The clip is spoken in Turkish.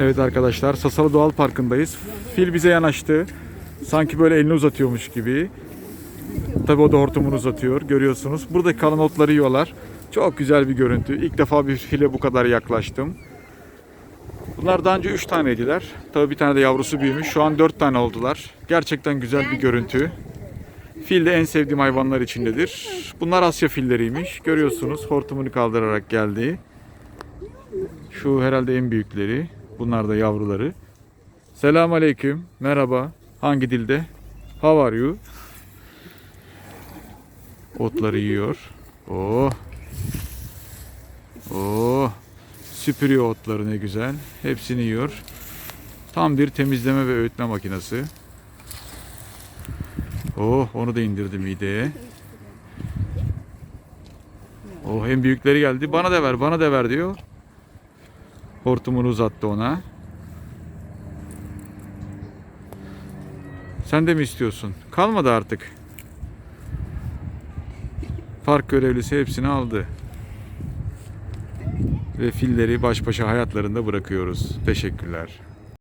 Evet arkadaşlar Sasalı Doğal Parkı'ndayız. Fil bize yanaştı. Sanki böyle elini uzatıyormuş gibi. Tabii o da hortumunu uzatıyor. Görüyorsunuz. Buradaki kalan otları yiyorlar. Çok güzel bir görüntü. İlk defa bir file bu kadar yaklaştım. Bunlar daha önce 3 taneydiler. Tabii bir tane de yavrusu büyümüş. Şu an 4 tane oldular. Gerçekten güzel bir görüntü. Fil de en sevdiğim hayvanlar içindedir. Bunlar Asya filleriymiş. Görüyorsunuz hortumunu kaldırarak geldi. Şu herhalde en büyükleri. Bunlar da yavruları. Selam aleyküm. Merhaba. Hangi dilde? How are you? Otları yiyor. Oh. Oh. Süpürüyor otları ne güzel. Hepsini yiyor. Tam bir temizleme ve öğütme makinesi. Oh onu da indirdi mideye. Oh en büyükleri geldi. Bana da ver, bana da ver diyor. Hortumunu uzattı ona. Sen de mi istiyorsun? Kalmadı artık. Park görevlisi hepsini aldı. Ve filleri baş başa hayatlarında bırakıyoruz. Teşekkürler.